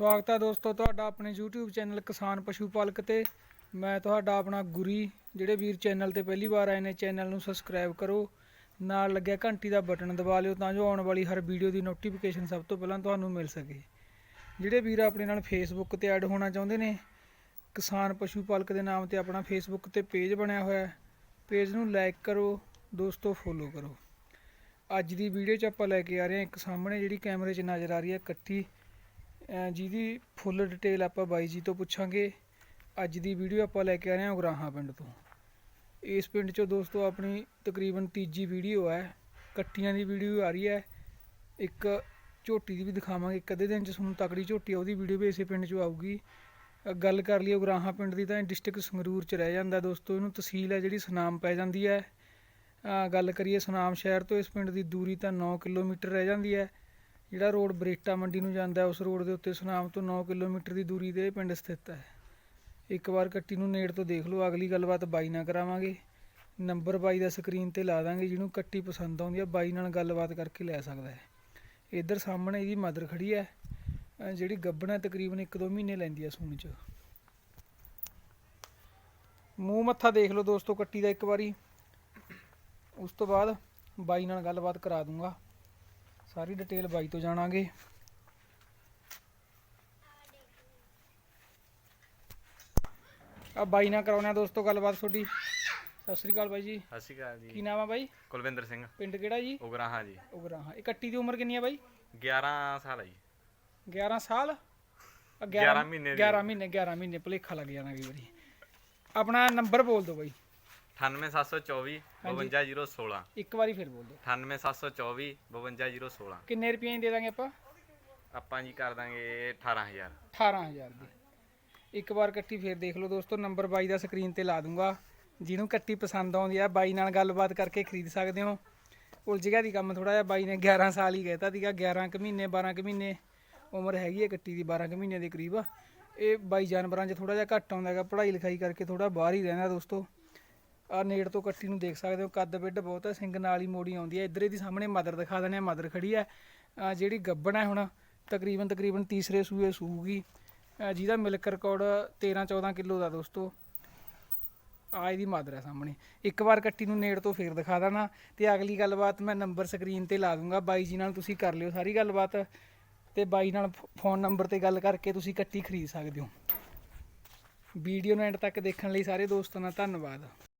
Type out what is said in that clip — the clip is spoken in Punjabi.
ਸਵਾਗਤ ਹੈ ਦੋਸਤੋ ਤੁਹਾਡਾ ਆਪਣੇ YouTube ਚੈਨਲ ਕਿਸਾਨ ਪਸ਼ੂ ਪਾਲਕ ਤੇ। ਮੈਂ ਤੁਹਾਡਾ ਆਪਣਾ ਗੁਰੀ, ਜਿਹੜੇ ਵੀਰ ਚੈਨਲ ਤੇ ਪਹਿਲੀ ਵਾਰ ਆਏ ਨੇ, ਚੈਨਲ ਨੂੰ ਸਬਸਕ੍ਰਾਈਬ ਕਰੋ। ਨਾਲ ਲੱਗਿਆ ਘੰਟੀ ਦਾ ਬਟਨ ਦਬਾ ਲਿਓ ਤਾਂ ਜੋ ਆਉਣ ਵਾਲੀ ਹਰ ਵੀਡੀਓ ਦੀ ਨੋਟੀਫਿਕੇਸ਼ਨ ਸਭ ਤੋਂ ਪਹਿਲਾਂ ਤੁਹਾਨੂੰ ਮਿਲ ਸਕੇ। ਜਿਹੜੇ ਵੀਰ ਆਪਣੇ ਨਾਲ ਫੇਸਬੁੱਕ ਤੇ ਐਡ ਹੋਣਾ ਚਾਹੁੰਦੇ ਨੇ, ਕਿਸਾਨ ਪਸ਼ੂ ਪਾਲਕ ਦੇ ਨਾਮ ਤੇ ਆਪਣਾ ਫੇਸਬੁੱਕ ਤੇ ਪੇਜ ਬਣਿਆ ਹੋਇਆ ਹੈ ਪੇਜ ਨੂੰ ਲਾਈਕ ਕਰੋ, ਦੋਸਤੋ ਫੋਲੋ ਕਰੋ। ਅੱਜ ਦੀ ਵੀਡੀਓ 'ਚ ਆਪਾਂ ਲੈ ਕੇ ਆ ਰਹੇ ਹਾਂ ਇੱਕ ਸਾਹਮਣੇ ਜਿਹੜੀ ਕੈਮਰੇ 'ਚ ਨਜ਼ਰ ਆ ਰਹੀ ਹੈ, ਇਕੱਠੀ। ਜਿਹਦੀ ਫੁੱਲ ਡਿਟੇਲ ਆਪਾਂ ਬਾਈ ਜੀ ਤੋਂ ਪੁੱਛਾਂਗੇ, ਅੱਜ ਦੀ ਵੀਡੀਓ ਆਪਾਂ ਲੈ ਕੇ ਆ ਰਹੇ ਹਾਂ ਉਗਰਾਹਾਂ ਪਿੰਡ ਤੋਂ। ਇਸ ਪਿੰਡ 'ਚੋਂ ਦੋਸਤੋ ਆਪਣੀ ਤਕਰੀਬਨ ਤੀਜੀ ਵੀਡੀਓ ਹੈ ਕੱਟੀਆਂ ਦੀ ਵੀਡੀਓ ਆ ਰਹੀ ਹੈ। ਇੱਕ ਝੋਟੀ ਦੀ ਵੀ ਦਿਖਾਵਾਂਗੇ, ਇੱਕ ਅੱਧੇ ਦਿਨ 'ਚ ਤੁਹਾਨੂੰ ਤਕੜੀ ਝੋਟੀ ਆ, ਉਹਦੀ ਵੀਡੀਓ ਵੀ ਇਸੇ ਪਿੰਡ 'ਚੋਂ ਆਊਗੀ। ਗੱਲ ਕਰ ਲਈਏ ਉਗਰਾਹਾਂ ਪਿੰਡ ਦੀ ਤਾਂ ਇਹ ਡਿਸਟ੍ਰਿਕਟ ਸੰਗਰੂਰ 'ਚ ਰਹਿ ਜਾਂਦਾ ਦੋਸਤੋ, ਇਹਨੂੰ ਤਹਿਸੀਲ ਹੈ ਜਿਹੜੀ ਸੁਨਾਮ ਪੈ ਜਾਂਦੀ ਹੈ। ਗੱਲ ਕਰੀਏ ਸੁਨਾਮ ਸ਼ਹਿਰ ਤੋਂ, ਇਸ ਪਿੰਡ ਦੀ ਦੂਰੀ ਤਾਂ 9 ਕਿਲੋਮੀਟਰ ਰਹਿ ਜਾਂਦੀ ਹੈ। ਜਿਹੜਾ ਰੋਡ ਬਰੇਟਾ ਮੰਡੀ ਨੂੰ ਜਾਂਦਾ ਉਸ ਰੋਡ ਦੇ ਉੱਤੇ ਸੁਨਾਮ ਤੋਂ 9 ਕਿਲੋਮੀਟਰ ਦੀ ਦੂਰੀ ਤੇ ਇਹ ਪਿੰਡ ਸਥਿਤ ਹੈ। ਇੱਕ ਵਾਰ ਕੱਟੀ ਨੂੰ ਨੇੜ ਤੋਂ ਦੇਖ ਲਓ, ਅਗਲੀ ਗੱਲਬਾਤ ਬਾਈ ਨਾਲ ਕਰਾਵਾਂਗੇ। ਨੰਬਰ ਬਾਈ ਦਾ ਸਕਰੀਨ ਤੇ ਲਾ ਦਾਂਗੇ, ਜਿਹਨੂੰ ਕੱਟੀ ਪਸੰਦ ਆਉਂਦੀ ਹੈ ਬਾਈ ਨਾਲ ਗੱਲਬਾਤ ਕਰਕੇ ਲੈ ਸਕਦਾ ਹੈ। ਇੱਧਰ ਸਾਹਮਣੇ ਇਹਦੀ ਮਦਰ ਖੜੀ ਹੈ, ਅਹ ਜਿਹੜੀ ਗੱਬਣਾ ਤਕਰੀਬਨ 1-2 ਮਹੀਨੇ ਲੈਂਦੀ ਹੈ ਸੂਣ ਚ। ਮੂੰਹ ਮੱਥਾ ਦੇਖ ਲਓ ਦੋਸਤੋ, ਕੱਟੀ ਦਾ ਇੱਕ ਵਾਰੀ। ਉਸ ਤੋਂ ਬਾਅਦ ਬਾਈ ਨਾਲ ਗੱਲਬਾਤ ਕਰਾ ਦੂੰਗਾ। ਸਾਰੀ ਡਿਟੇਲ ਬਾਈ ਤੋਂ ਜਾਣਾਂਗੇ। ਆ ਬਾਈ ਨਾਲ ਕਰਾਉਣਾ ਹੈ ਦੋਸਤੋ ਗੱਲਬਾਤ ਤੁਹਾਡੀ। ਸਤਿ ਸ੍ਰੀ ਅਕਾਲ ਬਾਈ ਜੀ। ਸਤਿ ਸ਼੍ਰੀ ਅਕਾਲ ਕੀ ਜੀ ਨਾਮ ਆ ਬਾਈ? ਕੁਲਵਿੰਦਰ ਸਿੰਘ। ਪਿੰਡ ਕਿਹੜਾ ਜੀ? ਉਗਰਾਹਾਂ ਜੀ। ਉਗਰਾਹਾਂ। ਇਹ ਕੱਟੀ ਦੀ ਉਮਰ ਕਿੰਨੀ ਆ ਬਾਈ? 11 ਸਾਲ ਹੈ ਜੀ। 11 ਸਾਲ? ਆ 11 ਮਹੀਨੇ ਦੀ। 11 ਮਹੀਨੇ 11 ਮਹੀਨੇ ਭੁਲੇਖਾ ਲੱਗ ਜਾਣਾ ਕਈ ਵਾਰੀ। ਆਪਣਾ ਨੰਬਰ ਬੋਲ ਦਿਓ ਬਾਈ। 98724 52016 ਇੱਕ ਵਾਰੀ ਫਿਰ ਬੋਲ ਦਿਓ। 98724 52016 ਕਿੰਨੇ ਰੁਪਏ ਦੀ ਦਾਂਗੇ ਆਪਾਂ? ਆਪਾਂ ਜੀ ਕਰ ਦਾਂਗੇ 18000 18000 ਦੀ। ਇੱਕ ਵਾਰ ਕੱਟੀ ਫੇਰ ਦੇਖ ਲਓ ਦੋਸਤੋ ਨੰਬਰ ਬਾਈ ਦਾ ਸਕਰੀਨ ਤੇ ਲਾ ਦੂੰਗਾ। ਜਿਹਨੂੰ ਕੱਟੀ ਪਸੰਦ ਆਉਂਦੀ ਆ ਬਾਈ ਨਾਲ ਗੱਲਬਾਤ ਕਰਕੇ ਖਰੀਦ ਸਕਦੇ ਹੋ। ਉਲਝ ਗਿਆ ਦੀ ਕੰਮ ਥੋੜਾ ਜਿਹਾ ਬਾਈ ਨੇ 11 ਸਾਲ ਹੀ ਕਹਿਤਾ ਸੀਗਾ 11 ਕੁ ਮਹੀਨੇ 12 ਕੁ ਮਹੀਨੇ ਉਮਰ ਹੈਗੀ ਹੈ ਕੱਟੀ ਦੀ 12 ਕੁ ਮਹੀਨੇ ਦੇ ਕਰੀਬ। ਇਹ ਬਾਈ ਜਾਨਵਰਾਂ 'ਚ ਥੋੜਾ ਜਿਹਾ ਘੱਟ ਆਉਂਦਾ ਹੈਗਾ ਪੜ੍ਹਾਈ ਲਿਖਾਈ ਕਰਕੇ ਥੋੜਾ ਬਾਹਰ ਹੀ ਰਹਿੰਦਾ ਦੋਸਤੋ। ਆ ਨੇੜ ਤੋਂ ਕੱਟੀ ਨੂੰ ਦੇਖ ਸਕਦੇ ਹੋ, ਕੱਦ ਬਿੱਡ ਬਹੁਤ ਹੈ ਸਿੰਗ ਨਾਲ ਹੀ ਮੋੜੀ ਆਉਂਦੀ ਹੈ ਇੱਧਰ ਇਹਦੀ ਸਾਹਮਣੇ ਮਦਰ ਦਿਖਾ ਦਿੰਦੇ ਆ, ਮਦਰ ਖੜੀ ਹੈ ਜਿਹੜੀ ਗੱਬਣ ਹੈ ਹੁਣ, ਤਕਰੀਬਨ ਤਕਰੀਬਨ ਤੀਸਰੇ ਸੂਏ ਸੂਗੀ ਜਿਹਦਾ ਮਿਲਕ ਰਿਕਾਰਡ 13 14 ਕਿਲੋ ਦਾ ਦੋਸਤੋ। ਆ ਇਹਦੀ ਮਦਰ ਹੈ ਸਾਹਮਣੇ। ਇੱਕ ਵਾਰ ਕੱਟੀ ਨੂੰ ਨੇੜ ਤੋਂ ਫੇਰ ਦਿਖਾ ਦੇਣਾ ਤੇ ਅਗਲੀ ਗੱਲਬਾਤ ਮੈਂ ਨੰਬਰ ਸਕਰੀਨ ਤੇ ਲਾ ਦੂੰਗਾ। ਬਾਈ ਜੀ ਨਾਲ ਤੁਸੀਂ ਕਰ ਲਿਓ ਸਾਰੀ ਗੱਲਬਾਤ ਤੇ ਬਾਈ ਨਾਲ ਫੋਨ ਨੰਬਰ ਤੇ ਗੱਲ ਕਰਕੇ ਤੁਸੀਂ ਕੱਟੀ ਖਰੀਦ ਸਕਦੇ ਹੋ। ਵੀਡੀਓ ਨੂੰ ਐਂਡ ਤੱਕ ਦੇਖਣ ਲਈ ਸਾਰੇ ਦੋਸਤਾਂ ਦਾ ਧੰਨਵਾਦ।